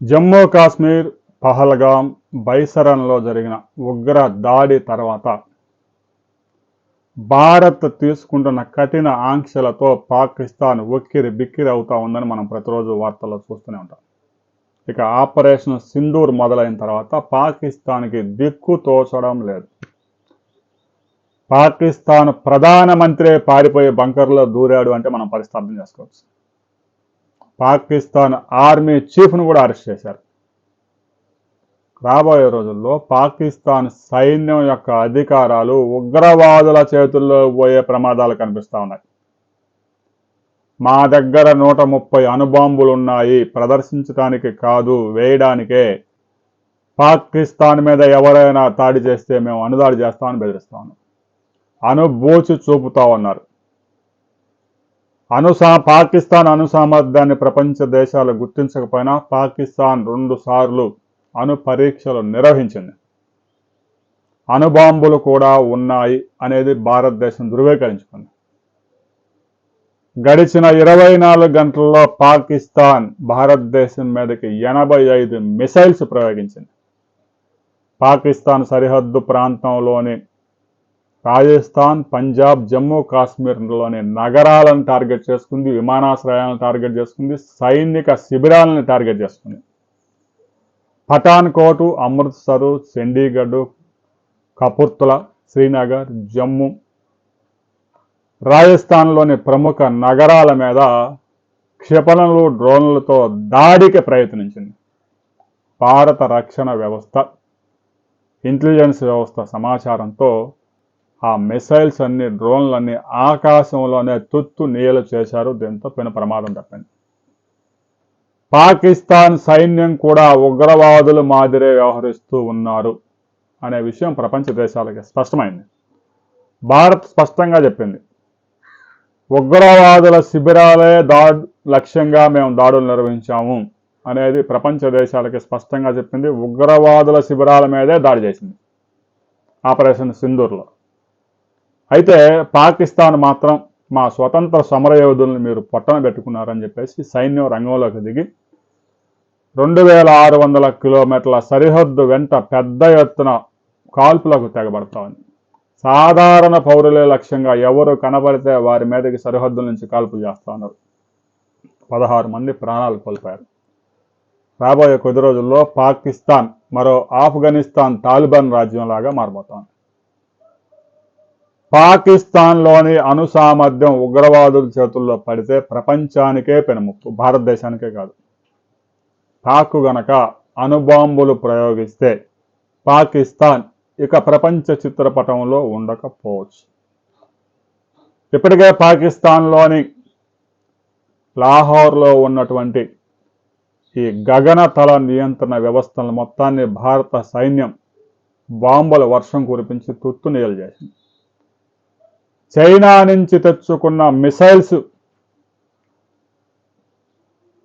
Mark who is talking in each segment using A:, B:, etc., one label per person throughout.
A: జమ్మూ కాశ్మీర్ పహల్గాం బైసరన్లో జరిగిన ఉగ్ర దాడి తర్వాత భారత్ తీసుకుంటున్న కఠిన ఆంక్షలతో పాకిస్తాన్ ఉక్కిరి బిక్కిరి అవుతా ఉందని మనం ప్రతిరోజు వార్తల్లో చూస్తూనే ఉంటాం. ఇక ఆపరేషన్ సింధూర్ మొదలైన తర్వాత పాకిస్తాన్కి దిక్కు తోచడం లేదు. పాకిస్తాన్ ప్రధానమంత్రి పారిపోయే బంకర్లో దూరాడు అంటే మనం పరిస్థాపన చేసుకోవచ్చు. పాకిస్తాన్ ఆర్మీ చీఫ్ను కూడా అరెస్ట్ చేశారు. రాబోయే రోజుల్లో పాకిస్తాన్ సైన్యం యొక్క అధికారాలు ఉగ్రవాదుల చేతుల్లో పోయే ప్రమాదాలు కనిపిస్తూ ఉన్నాయి. మా దగ్గర నూట ముప్పై అణుబాంబులు ఉన్నాయి ప్రదర్శించడానికి కాదు వేయడానికే. పాకిస్తాన్ మీద ఎవరైనా దాడి చేస్తే మేము అనుదాడి చేస్తామని బెదిరిస్తా ఉన్నాం. అనుభూచి చూపుతా ఉన్నారు. అనుసా పాకిస్తాన్ అనుసామర్థ్యాన్ని ప్రపంచ దేశాలు గుర్తించకపోయినా పాకిస్తాన్ రెండు సార్లు అణు పరీక్షలు నిర్వహించింది. అణుబాంబులు కూడా ఉన్నాయి అనేది భారతదేశం ధృవీకరించుకుంది. గడిచిన ఇరవై నాలుగు గంటల్లో పాకిస్తాన్ భారతదేశం మీదకి ఎనభై ఐదు మిసైల్స్ ప్రయోగించింది. పాకిస్తాన్ సరిహద్దు ప్రాంతంలోని రాజస్థాన్ పంజాబ్ జమ్మూ కాశ్మీర్లోని నగరాలను టార్గెట్ చేసుకుంది విమానాశ్రయాలను టార్గెట్ చేసుకుంది సైనిక శిబిరాలను టార్గెట్ చేసుకుంది. పఠాన్కోటు అమృత్సరు చండీగఢ్ కపుర్తుల శ్రీనగర్ జమ్మూ. రాజస్థాన్లోని ప్రముఖ నగరాల మీద క్షిపణలు డ్రోన్లతో దాడికి ప్రయత్నించింది. భారత రక్షణ వ్యవస్థ ఇంటెలిజెన్స్ వ్యవస్థ సమాచారంతో ఆ మిసైల్స్ అన్ని డ్రోన్లన్నీ ఆకాశంలోనే తుత్తు నీయలు చేశారు. దీంతో పెను ప్రమాదం తప్పింది. పాకిస్తాన్ సైన్యం కూడా ఉగ్రవాదులు మాదిరే వ్యవహరిస్తూ ఉన్నారు అనే విషయం ప్రపంచ దేశాలకి స్పష్టమైంది. భారత్ స్పష్టంగా చెప్పింది. ఉగ్రవాదుల శిబిరాలే దాడు లక్ష్యంగా మేము దాడులు నిర్వహించాము అనేది ప్రపంచ దేశాలకి స్పష్టంగా చెప్పింది. ఉగ్రవాదుల శిబిరాల మీదే దాడి చేసింది. ఆపరేషన్ సింధూర్లో. అయితే పాకిస్తాన్ మాత్రం మా స్వతంత్ర సమరయోధులను మీరు పొట్టన పెట్టుకున్నారని చెప్పేసి సైన్యం రంగంలోకి దిగి రెండు వేల ఆరు వందల కిలోమీటర్ల సరిహద్దు వెంట పెద్ద ఎత్తున కాల్పులకు తెగబడతా ఉంది. సాధారణ పౌరులే లక్ష్యంగా ఎవరు కనబడితే వారి మీదకి సరిహద్దుల నుంచి కాల్పులు చేస్తా ఉన్నారు. పదహారు మంది ప్రాణాలు కోల్పోయారు. రాబోయే కొద్ది రోజుల్లో పాకిస్తాన్ మరో ఆఫ్ఘనిస్తాన్ తాలిబాన్ రాజ్యంలాగా మారబోతోంది పాకిస్తాన్లోని అణుసామర్థ్యం ఉగ్రవాదుల చేతుల్లో పడితే ప్రపంచానికే పెనుముప్పు భారతదేశానికే కాదు. పాక్ గనక అణుబాంబులు ప్రయోగిస్తే పాకిస్తాన్ ఇక ప్రపంచ చిత్రపటంలో ఉండకపోవచ్చు. ఇప్పటికే పాకిస్తాన్లోని లాహోర్లో ఉన్నటువంటి ఈ గగనతల నియంత్రణ వ్యవస్థల మొత్తాన్ని భారత సైన్యం బాంబుల వర్షం కురిపించి తుత్తు నీయలు చేసింది. చైనా నుంచి తెచ్చుకున్న మిసైల్స్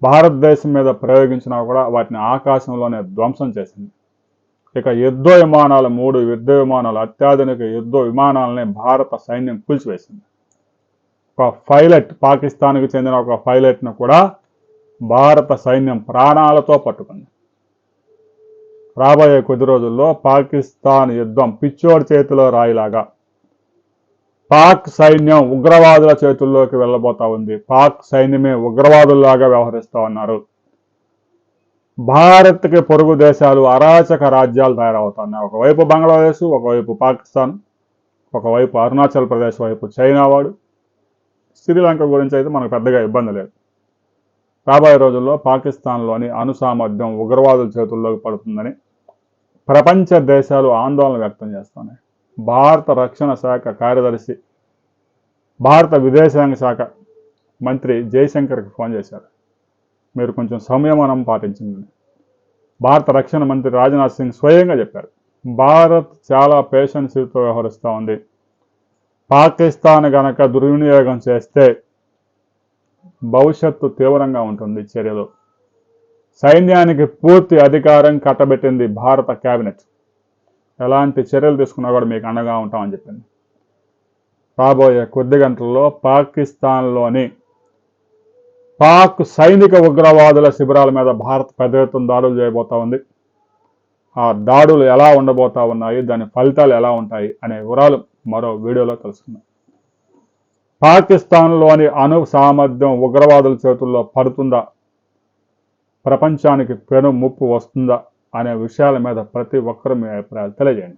A: భారతదేశం మీద ప్రయోగించినా కూడా వాటిని ఆకాశంలోనే ధ్వంసం చేసింది. ఇక యుద్ధ విమానాలు మూడు యుద్ధ విమానాలు అత్యాధునిక యుద్ధ విమానాలని భారత సైన్యం కూల్చివేసింది. ఒక పైలట్ పాకిస్తాన్కి చెందిన ఒక పైలట్ను కూడా భారత సైన్యం ప్రాణాలతో పట్టుకుంది. రాబోయే కొద్ది రోజుల్లో పాకిస్తాన్ యుద్ధం పిచ్చోడి చేతిలో రాయిలాగా పాక్ సైన్యం ఉగ్రవాదుల చేతుల్లోకి వెళ్ళబోతా ఉంది. పాక్ సైన్యమే ఉగ్రవాదుల్లాగా వ్యవహరిస్తూ ఉన్నారు. భారత్కి పొరుగు దేశాలు అరాచక రాజ్యాలు తయారవుతున్నాయి. ఒకవైపు బంగ్లాదేశ్ ఒకవైపు పాకిస్తాన్ ఒకవైపు అరుణాచల్ ప్రదేశ్ వైపు చైనా వాడు. శ్రీలంక గురించి అయితే మనకు పెద్దగా ఇబ్బంది లేదు. రాబోయే రోజుల్లో పాకిస్తాన్లోని అనుసామర్థ్యం ఉగ్రవాదుల చేతుల్లోకి పడుతుందని ప్రపంచ దేశాలు ఆందోళన వ్యక్తం చేస్తున్నాయి. భారత రక్షణ శాఖ కార్యదర్శి భారత విదేశాంగ శాఖ మంత్రి జయశంకర్కి ఫోన్ చేశారు. మీరు కొంచెం సంయమనం పాటించిందని భారత రక్షణ మంత్రి రాజ్నాథ్ సింగ్ స్వయంగా చెప్పారు. భారత్ చాలా పేషెన్సీతో వ్యవహరిస్తూ ఉంది. పాకిస్తాన్ గనక దుర్వినియోగం చేస్తే భవిష్యత్తు తీవ్రంగా ఉంటుంది చర్యలు. సైన్యానికి పూర్తి అధికారం కట్టబెట్టింది భారత కేబినెట్ ఎలాంటి చర్యలు తీసుకున్నా కూడా మీకు అండగా ఉంటామని చెప్పింది రాబోయే కొద్ది గంటల్లో పాకిస్తాన్లోని పాక్ సైనిక ఉగ్రవాదుల శిబిరాల మీద భారత్ పెద్ద ఎత్తున దాడులు చేయబోతా ఉంది. ఆ దాడులు ఎలా ఉండబోతా ఉన్నాయి దాని ఫలితాలు ఎలా ఉంటాయి అనే వివరాలు మరో వీడియోలో తెలుసుకుందాం. పాకిస్తాన్లోని అణు సామర్థ్యం ఉగ్రవాదుల చేతుల్లో పడుతుందా? ప్రపంచానికి పెను ముప్పు వస్తుందా? అనే విషయాల మీద ప్రతి ఒక్కరూ మీ అభిప్రాయాలు తెలియజేయండి.